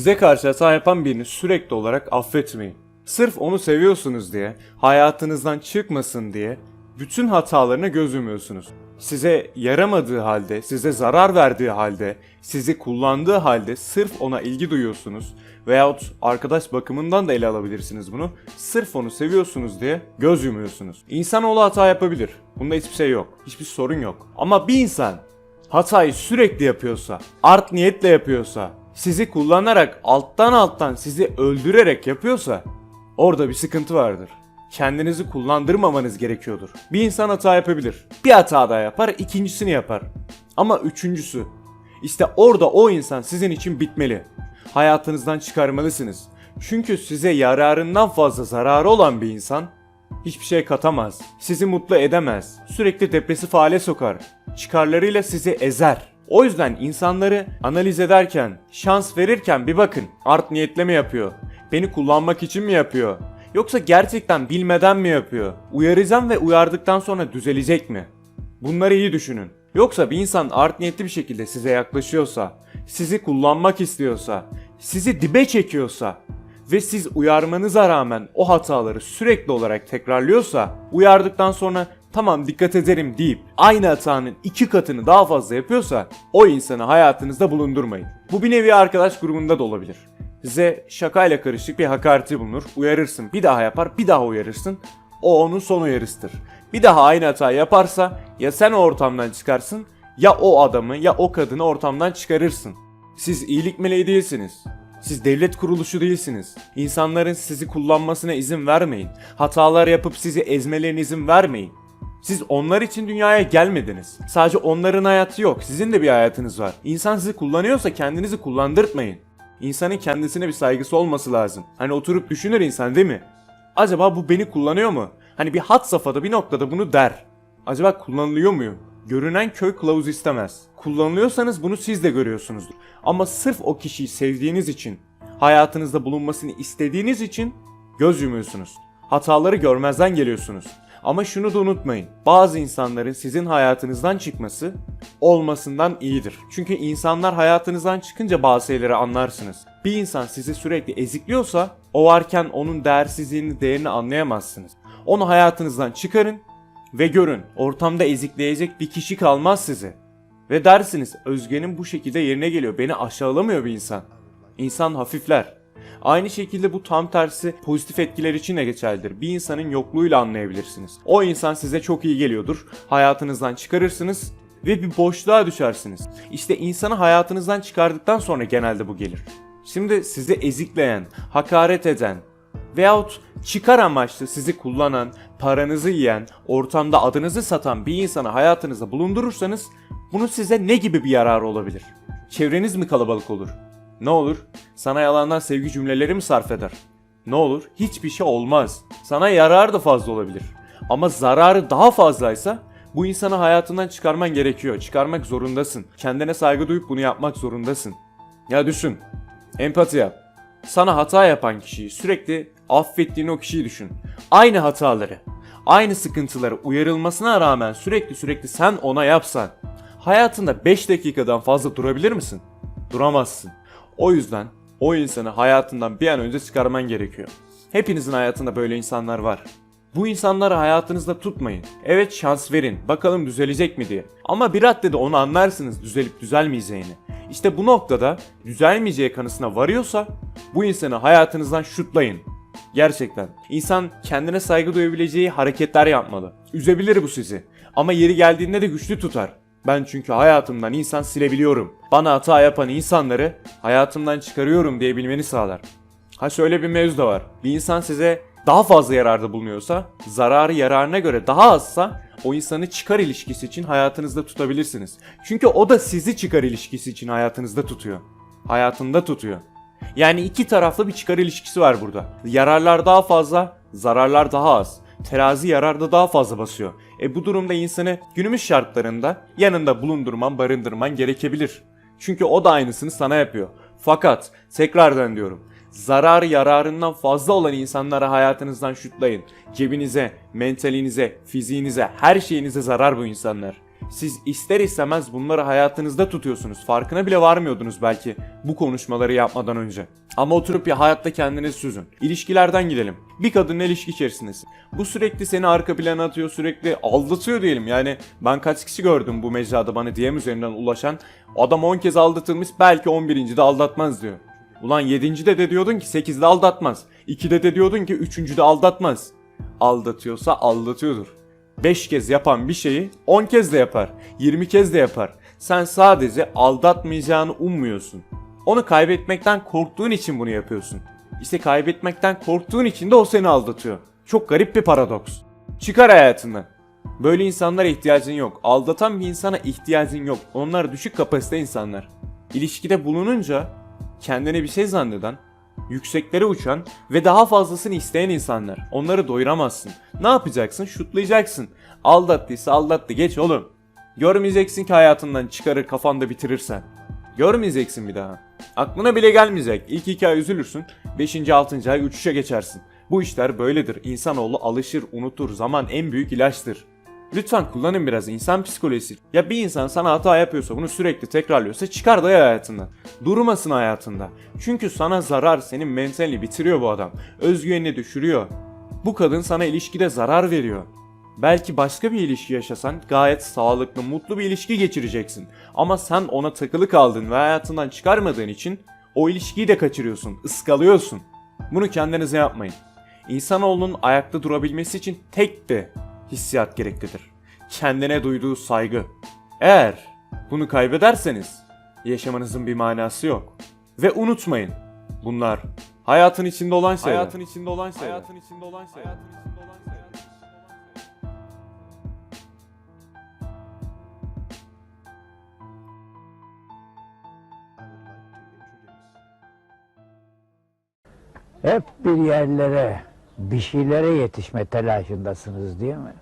Size karşı hata yapan birini sürekli olarak affetmeyin. Sırf onu seviyorsunuz diye, hayatınızdan çıkmasın diye bütün hatalarına göz yumuyorsunuz. Size yaramadığı halde, size zarar verdiği halde, sizi kullandığı halde sırf ona ilgi duyuyorsunuz veyahut arkadaş bakımından da ele alabilirsiniz bunu. Sırf onu seviyorsunuz diye göz yumuyorsunuz. İnsanoğlu hata yapabilir. Bunda hiçbir şey yok. Hiçbir sorun yok. Ama bir insan hatayı sürekli yapıyorsa, art niyetle yapıyorsa, sizi kullanarak alttan alttan sizi öldürerek yapıyorsa orada bir sıkıntı vardır. Kendinizi kullandırmamanız gerekiyordur. Bir insan hata yapabilir. Bir hata daha yapar, ikincisini yapar. Ama üçüncüsü. İşte orada o insan sizin için bitmeli. Hayatınızdan çıkarmalısınız. Çünkü size yararından fazla zararı olan bir insan hiçbir şey katamaz. Sizi mutlu edemez. Sürekli depresif hale sokar. Çıkarlarıyla sizi ezer. O yüzden insanları analiz ederken, şans verirken bir bakın. Art niyetle mi yapıyor? Beni kullanmak için mi yapıyor? Yoksa gerçekten bilmeden mi yapıyor? Uyaracağım ve uyardıktan sonra düzelecek mi? Bunları iyi düşünün. Yoksa bir insan art niyetli bir şekilde size yaklaşıyorsa, sizi kullanmak istiyorsa, sizi dibe çekiyorsa ve siz uyarmanıza rağmen o hataları sürekli olarak tekrarlıyorsa, uyardıktan sonra tamam dikkat ederim deyip aynı hatanın iki katını daha fazla yapıyorsa o insanı hayatınızda bulundurmayın. Bu bir nevi arkadaş grubunda da olabilir. Size şakayla karışık bir hakareti bulunur, uyarırsın, bir daha yapar, bir daha uyarırsın. O onun son uyarısıdır. Bir daha aynı hatayı yaparsa ya sen o ortamdan çıkarsın ya o adamı ya o kadını ortamdan çıkarırsın. Siz iyilik meleği değilsiniz. Siz devlet kuruluşu değilsiniz. İnsanların sizi kullanmasına izin vermeyin. Hatalar yapıp sizi ezmelerine izin vermeyin. Siz onlar için dünyaya gelmediniz. Sadece onların hayatı yok. Sizin de bir hayatınız var. İnsan sizi kullanıyorsa kendinizi kullandırtmayın. İnsanın kendisine bir saygısı olması lazım. Hani oturup düşünür insan değil mi? Acaba bu beni kullanıyor mu? Hani bir hat safhada bir noktada bunu der. Acaba kullanılıyor muyum? Görünen köy kılavuz istemez. Kullanılıyorsanız bunu siz de görüyorsunuzdur. Ama sırf o kişiyi sevdiğiniz için, hayatınızda bulunmasını istediğiniz için göz yumuyorsunuz. Hataları görmezden geliyorsunuz. Ama şunu da unutmayın. Bazı insanların sizin hayatınızdan çıkması olmasından iyidir. Çünkü insanlar hayatınızdan çıkınca bazı şeyleri anlarsınız. Bir insan sizi sürekli ezikliyorsa o varken onun değersizliğini, değerini anlayamazsınız. Onu hayatınızdan çıkarın ve görün. Ortamda ezikleyecek bir kişi kalmaz size. Ve dersiniz Özge'nin bu şekilde yerine geliyor. Beni aşağılamıyor bir insan. İnsan hafifler. Aynı şekilde bu tam tersi pozitif etkiler için de geçerlidir. Bir insanın yokluğuyla anlayabilirsiniz. O insan size çok iyi geliyordur. Hayatınızdan çıkarırsınız ve bir boşluğa düşersiniz. İşte insanı hayatınızdan çıkardıktan sonra genelde bu gelir. Şimdi sizi ezikleyen, hakaret eden veyahut çıkar amaçlı sizi kullanan, paranızı yiyen, ortamda adınızı satan bir insanı hayatınızda bulundurursanız bunun size ne gibi bir yararı olabilir? Çevreniz mi kalabalık olur? Ne olur? Sana yalandan sevgi cümleleri mi sarf eder? Ne olur? Hiçbir şey olmaz. Sana yarar da fazla olabilir. Ama zararı daha fazlaysa bu insanı hayatından çıkarman gerekiyor. Çıkarmak zorundasın. Kendine saygı duyup bunu yapmak zorundasın. Ya düşün. Empati yap. Sana hata yapan kişiyi sürekli affettiğin o kişiyi düşün. Aynı hataları, aynı sıkıntıları uyarılmasına rağmen sürekli sürekli sen ona yapsan hayatında 5 dakikadan fazla durabilir misin? Duramazsın. O yüzden o insanı hayatından bir an önce çıkarman gerekiyor. Hepinizin hayatında böyle insanlar var. Bu insanları hayatınızda tutmayın. Evet şans verin. Bakalım düzelecek mi diye. Ama bir raddede onu anlarsınız düzelip düzelmeyeceğini. İşte bu noktada düzelmeyeceği kanısına varıyorsa bu insanı hayatınızdan şutlayın. Gerçekten. İnsan kendine saygı duyabileceği hareketler yapmalı. Üzebilir bu sizi. Ama yeri geldiğinde de güçlü tutar. Ben çünkü hayatımdan insan silebiliyorum. Bana hata yapan insanları hayatımdan çıkarıyorum diyebilmeni sağlar. Ha şöyle bir mevzu da var. Bir insan size daha fazla yararda bulunuyorsa, zararı yararına göre daha azsa o insanı çıkar ilişkisi için hayatınızda tutabilirsiniz. Çünkü o da sizi çıkar ilişkisi için hayatınızda tutuyor. Hayatında tutuyor. Yani iki taraflı bir çıkar ilişkisi var burada. Yararlar daha fazla, zararlar daha az. Terazi yararda daha fazla basıyor. E bu durumda insanı günümüz şartlarında yanında bulundurman, barındırman gerekebilir. Çünkü o da aynısını sana yapıyor. Fakat tekrardan diyorum. Zararı yararından fazla olan insanları hayatınızdan şutlayın. Cebinize, mentalinize, fiziğinize, her şeyinize zarar bu insanlar. Siz ister istemez bunları hayatınızda tutuyorsunuz. Farkına bile varmıyordunuz belki bu konuşmaları yapmadan önce. Ama oturup ya hayatta kendiniz süzün. İlişkilerden gidelim. Bir kadınla ilişki içerisindesin. Bu sürekli seni arka plana atıyor, sürekli aldatıyor diyelim. Yani ben kaç kişi gördüm bu mecrada bana DM üzerinden ulaşan. Adam 10 kez aldatılmış belki 11. de aldatmaz diyor. Ulan 7. de de diyordun ki 8'de aldatmaz. 2'de de diyordun ki 3. de aldatmaz. Aldatıyorsa aldatıyordur. 5 kez yapan bir şeyi 10 kez de yapar. 20 kez de yapar. Sen sadece aldatmayacağını ummuyorsun. Onu kaybetmekten korktuğun için bunu yapıyorsun. İşte kaybetmekten korktuğun için de o seni aldatıyor. Çok garip bir paradoks. Çıkar hayatından. Böyle insanlara ihtiyacın yok. Aldatan bir insana ihtiyacın yok. Onlar düşük kapasite insanlar. İlişkide bulununca kendine bir şey zanneden, yükseklere uçan ve daha fazlasını isteyen insanlar. Onları doyuramazsın. Ne yapacaksın? Şutlayacaksın. Aldattıysa aldattı geç oğlum. Görmeyeceksin ki hayatından çıkarır kafanda bitirirsen. Görmeyeceksin bir daha. Aklına bile gelmeyecek. İlk iki ay üzülürsün. Beşinci, altıncı ay uçuşa geçersin. Bu işler böyledir. İnsanoğlu alışır, unutur. Zaman en büyük ilaçtır. Lütfen kullanın biraz insan psikolojisi. Ya bir insan sana hata yapıyorsa bunu sürekli tekrarlıyorsa çıkar da hayatından. Durmasın hayatında. Çünkü sana zarar senin mentalini bitiriyor bu adam. Özgüvenini düşürüyor. Bu kadın sana ilişkide zarar veriyor. Belki başka bir ilişki yaşasan gayet sağlıklı, mutlu bir ilişki geçireceksin. Ama sen ona takılı kaldın ve hayatından çıkarmadığın için o ilişkiyi de kaçırıyorsun, ıskalıyorsun. Bunu kendinize yapmayın. İnsanoğlunun ayakta durabilmesi için tek de hissiyat gereklidir. Kendine duyduğu saygı. Eğer bunu kaybederseniz yaşamanızın bir manası yok. Ve unutmayın. Bunlar hayatın içinde olan şeyler. Hayatın içinde olan şeyler. Hayatın içinde olan şeyler. Hep bir yerlere, bir şeylere yetişme telaşındasınız değil mi?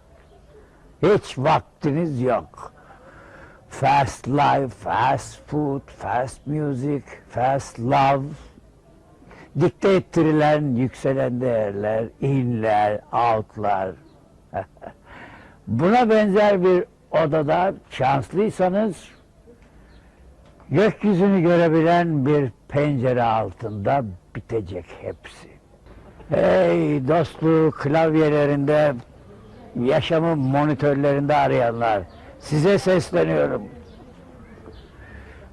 Hiç vaktiniz yok. Fast life, fast food, fast music, fast love. Dikte ettirilen yükselen değerler, inler, outlar. Buna benzer bir odada şanslıysanız gökyüzünü görebilen bir pencere altında bitecek hepsi. Hey dostluğu klavyelerinde, yaşamı monitörlerinde arayanlar, size sesleniyorum.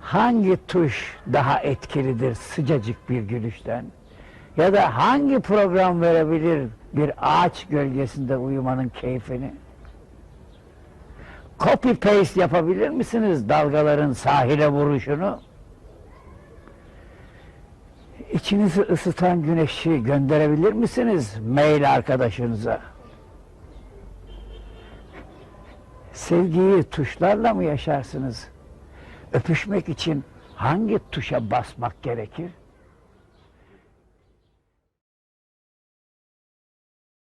Hangi tuş daha etkilidir sıcacık bir gülüşten? Ya da hangi program verebilir bir ağaç gölgesinde uyumanın keyfini? Copy paste yapabilir misiniz dalgaların sahile vuruşunu? İçinizi ısıtan güneşi gönderebilir misiniz mail arkadaşınıza? Sevgiyi tuşlarla mı yaşarsınız? Öpüşmek için hangi tuşa basmak gerekir?